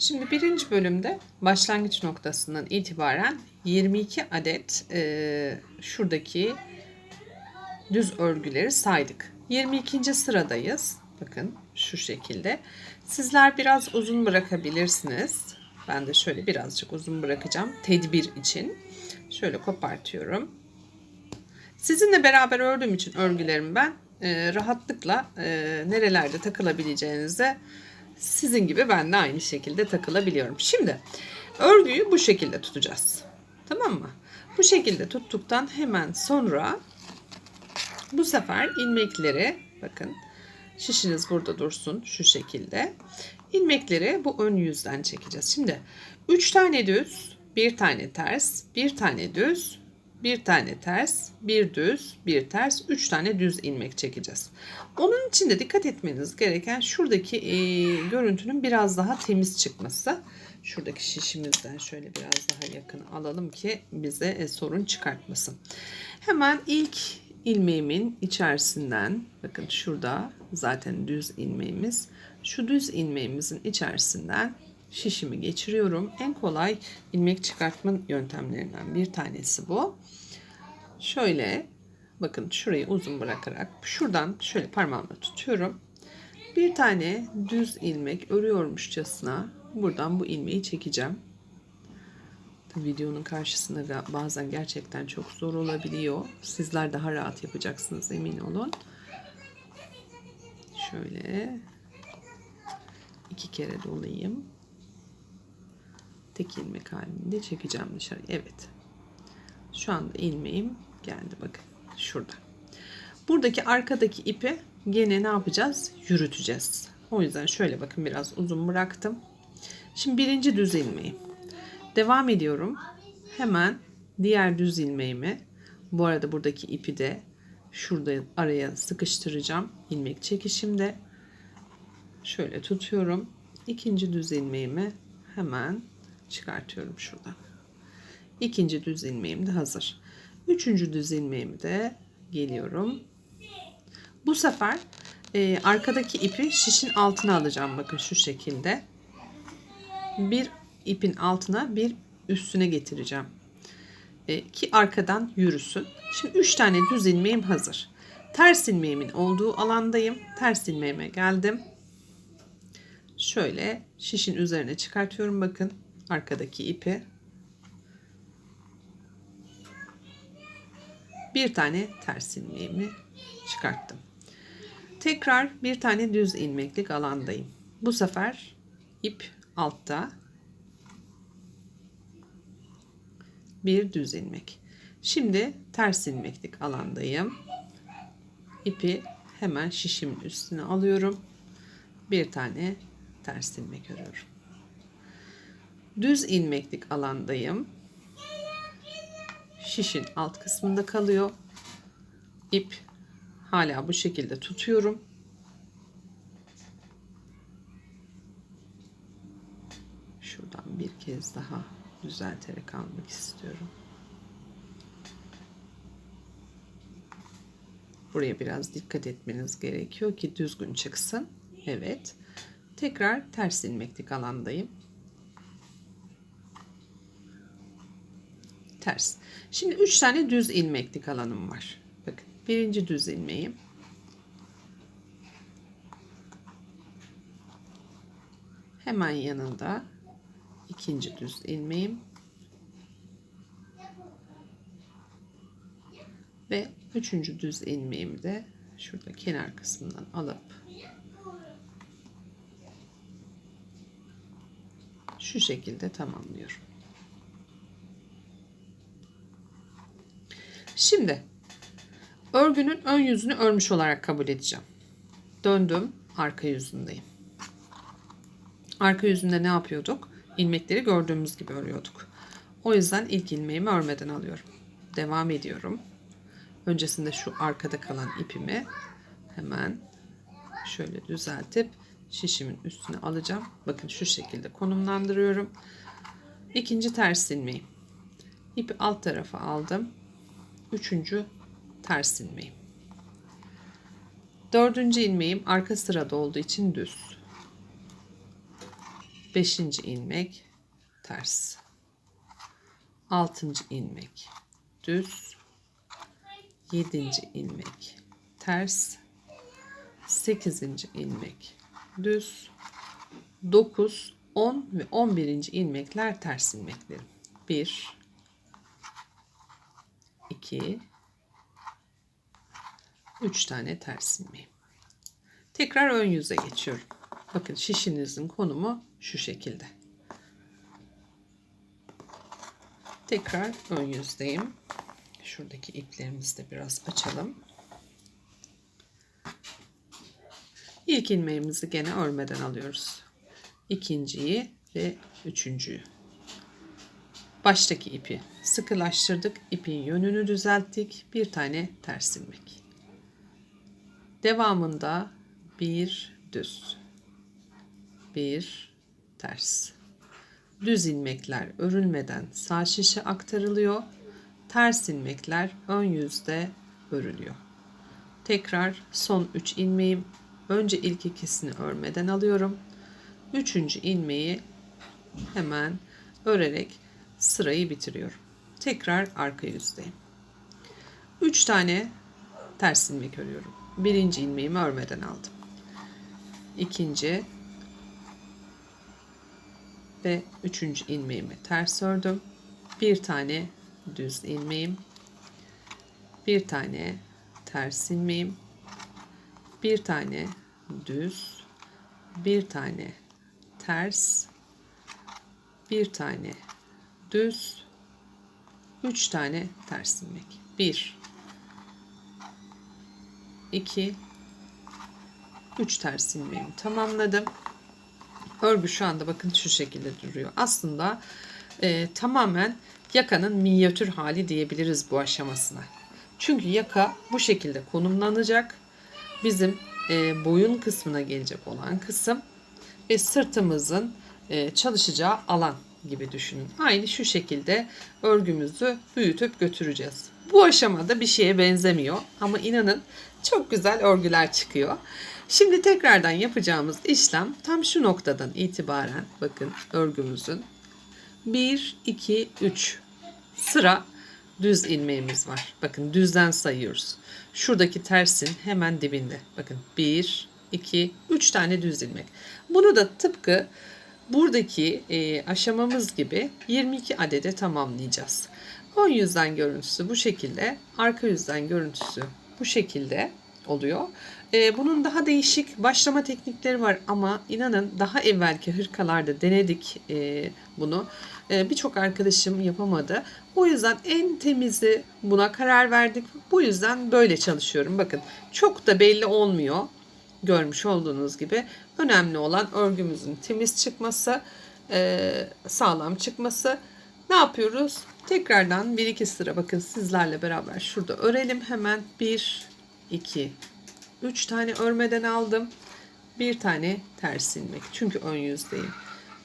Şimdi birinci bölümde başlangıç noktasından itibaren 22 adet e, şuradaki düz örgüleri saydık. 22. sıradayız. Bakın şu şekilde. Sizler biraz uzun bırakabilirsiniz. Ben de şöyle birazcık uzun bırakacağım. Tedbir için. Şöyle kopartıyorum. Sizinle beraber ördüğüm için örgülerimi ben e, rahatlıkla e, nerelerde takılabileceğinize sizin gibi ben de aynı şekilde takılabiliyorum. Şimdi örgüyü bu şekilde tutacağız. Tamam mı? Bu şekilde tuttuktan hemen sonra bu sefer ilmekleri bakın şişiniz burada dursun şu şekilde. İlmekleri bu ön yüzden çekeceğiz. Şimdi 3 tane düz, bir tane ters, bir tane düz, bir tane ters, bir düz, bir ters, üç tane düz ilmek çekeceğiz. Onun için de dikkat etmeniz gereken şuradaki e, görüntünün biraz daha temiz çıkması. Şuradaki şişimizden şöyle biraz daha yakın alalım ki bize e, sorun çıkartmasın. Hemen ilk ilmeğimin içerisinden bakın şurada zaten düz ilmeğimiz. Şu düz ilmeğimizin içerisinden şişimi geçiriyorum. En kolay ilmek çıkartma yöntemlerinden bir tanesi bu. Şöyle bakın şurayı uzun bırakarak şuradan şöyle parmağımla tutuyorum. Bir tane düz ilmek örüyormuşçasına buradan bu ilmeği çekeceğim. Videonun karşısında bazen gerçekten çok zor olabiliyor. Sizler daha rahat yapacaksınız emin olun. Şöyle iki kere dolayayım tek ilmek halinde çekeceğim dışarı. Evet. Şu anda ilmeğim geldi bakın şurada. Buradaki arkadaki ipi gene ne yapacağız? Yürüteceğiz. O yüzden şöyle bakın biraz uzun bıraktım. Şimdi birinci düz ilmeğim. Devam ediyorum. Hemen diğer düz ilmeğimi bu arada buradaki ipi de şurada araya sıkıştıracağım. ilmek çekişimde şöyle tutuyorum. İkinci düz ilmeğimi hemen çıkartıyorum şuradan. İkinci düz ilmeğim de hazır. Üçüncü düz ilmeğimi de geliyorum. Bu sefer e, arkadaki ipi şişin altına alacağım. Bakın şu şekilde. Bir ipin altına bir üstüne getireceğim. E, ki arkadan yürüsün. Şimdi üç tane düz ilmeğim hazır. Ters ilmeğimin olduğu alandayım. Ters ilmeğime geldim. Şöyle şişin üzerine çıkartıyorum bakın arkadaki ipi bir tane ters ilmeğimi çıkarttım. Tekrar bir tane düz ilmeklik alandayım. Bu sefer ip altta bir düz ilmek. Şimdi ters ilmeklik alandayım. İpi hemen şişimin üstüne alıyorum. Bir tane ters ilmek örüyorum düz ilmeklik alandayım. Şişin alt kısmında kalıyor. İp hala bu şekilde tutuyorum. Şuradan bir kez daha düzelterek almak istiyorum. Buraya biraz dikkat etmeniz gerekiyor ki düzgün çıksın. Evet. Tekrar ters ilmeklik alandayım. Ters. Şimdi 3 tane düz ilmeklik alanım var. Bakın birinci düz ilmeğim. Hemen yanında ikinci düz ilmeğim. Ve üçüncü düz ilmeğimi de şurada kenar kısmından alıp şu şekilde tamamlıyorum. Şimdi örgünün ön yüzünü örmüş olarak kabul edeceğim. Döndüm arka yüzündeyim. Arka yüzünde ne yapıyorduk? İlmekleri gördüğümüz gibi örüyorduk. O yüzden ilk ilmeğimi örmeden alıyorum. Devam ediyorum. Öncesinde şu arkada kalan ipimi hemen şöyle düzeltip şişimin üstüne alacağım. Bakın şu şekilde konumlandırıyorum. İkinci ters ilmeği. İpi alt tarafa aldım üçüncü ters ilmeğim. Dördüncü ilmeğim arka sırada olduğu için düz. 5. ilmek ters. 6. ilmek düz. 7. ilmek ters. 8. ilmek düz. 9, 10 ve 11. ilmekler ters ilmeklerim. 1 2 3 tane ters ilmeğim. Tekrar ön yüze geçiyorum. Bakın şişinizin konumu şu şekilde. Tekrar ön yüzdeyim. Şuradaki iplerimizi de biraz açalım. İlk ilmeğimizi gene örmeden alıyoruz. İkinciyi ve üçüncüyü. Baştaki ipi sıkılaştırdık. İpin yönünü düzelttik. Bir tane ters ilmek. Devamında bir düz. Bir ters. Düz ilmekler örülmeden sağ şişe aktarılıyor. Ters ilmekler ön yüzde örülüyor. Tekrar son 3 ilmeğim. Önce ilk ikisini örmeden alıyorum. Üçüncü ilmeği hemen örerek sırayı bitiriyorum. Tekrar arka yüzdeyim. 3 tane ters ilmek örüyorum. Birinci ilmeğimi örmeden aldım. İkinci ve üçüncü ilmeğimi ters ördüm. Bir tane düz ilmeğim, bir tane ters ilmeğim, bir tane düz, bir tane ters, bir tane düz, üç tane ters ilmek. Bir, iki, üç ters ilmeğimi tamamladım. Örgü şu anda bakın şu şekilde duruyor. Aslında e, tamamen yakanın minyatür hali diyebiliriz bu aşamasına. Çünkü yaka bu şekilde konumlanacak. Bizim e, boyun kısmına gelecek olan kısım ve sırtımızın e, çalışacağı alan gibi düşünün. Aynı şu şekilde örgümüzü büyütüp götüreceğiz. Bu aşamada bir şeye benzemiyor ama inanın çok güzel örgüler çıkıyor. Şimdi tekrardan yapacağımız işlem tam şu noktadan itibaren bakın örgümüzün 1, 2, 3 sıra düz ilmeğimiz var. Bakın düzden sayıyoruz. Şuradaki tersin hemen dibinde. Bakın 1, 2, 3 tane düz ilmek. Bunu da tıpkı buradaki e, aşamamız gibi 22 adede tamamlayacağız. Ön yüzden görüntüsü bu şekilde, arka yüzden görüntüsü bu şekilde oluyor. E, bunun daha değişik başlama teknikleri var ama inanın daha evvelki hırkalarda denedik e, bunu. E, Birçok arkadaşım yapamadı. O yüzden en temizi buna karar verdik. Bu yüzden böyle çalışıyorum. Bakın çok da belli olmuyor. Görmüş olduğunuz gibi önemli olan örgümüzün temiz çıkması, e, sağlam çıkması. Ne yapıyoruz? Tekrardan bir iki sıra bakın sizlerle beraber şurada örelim hemen. 1, 2, 3 tane örmeden aldım. Bir tane ters ilmek. Çünkü ön yüzdeyim.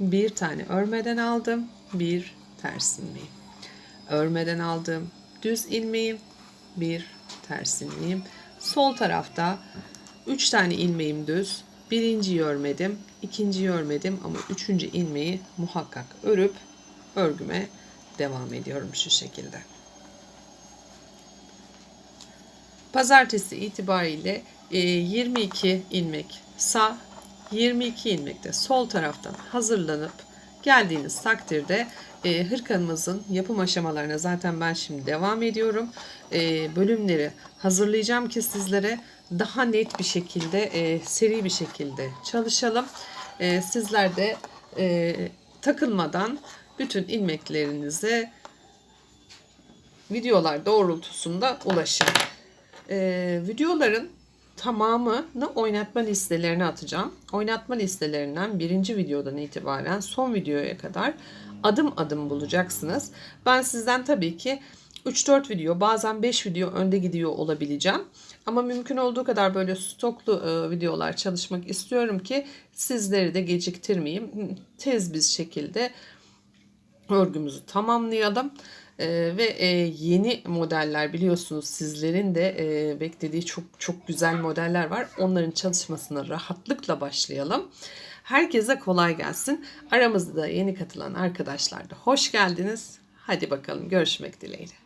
Bir tane örmeden aldım. Bir ters ilmeğim. Örmeden aldım. Düz ilmeğim. Bir ters ilmeğim. Sol tarafta 3 tane ilmeğim düz. Birinciyi örmedim. ikinciyi örmedim ama üçüncü ilmeği muhakkak örüp örgüme devam ediyorum şu şekilde. Pazartesi itibariyle e, 22 ilmek sağ, 22 ilmek de sol taraftan hazırlanıp geldiğiniz takdirde e, hırkamızın yapım aşamalarına zaten ben şimdi devam ediyorum. E, bölümleri hazırlayacağım ki sizlere daha net bir şekilde, e, seri bir şekilde çalışalım. E, sizler de e, takılmadan bütün ilmeklerinize videolar doğrultusunda ulaşın. Ee, videoların tamamını oynatma listelerine atacağım. Oynatma listelerinden birinci videodan itibaren son videoya kadar adım adım bulacaksınız. Ben sizden tabii ki 3-4 video bazen 5 video önde gidiyor olabileceğim. Ama mümkün olduğu kadar böyle stoklu e, videolar çalışmak istiyorum ki sizleri de geciktirmeyeyim. Tez bir şekilde örgümüzü tamamlayalım. Ee, ve e, yeni modeller biliyorsunuz sizlerin de e, beklediği çok çok güzel modeller var. Onların çalışmasına rahatlıkla başlayalım. Herkese kolay gelsin. Aramızda yeni katılan arkadaşlar da hoş geldiniz. Hadi bakalım görüşmek dileğiyle.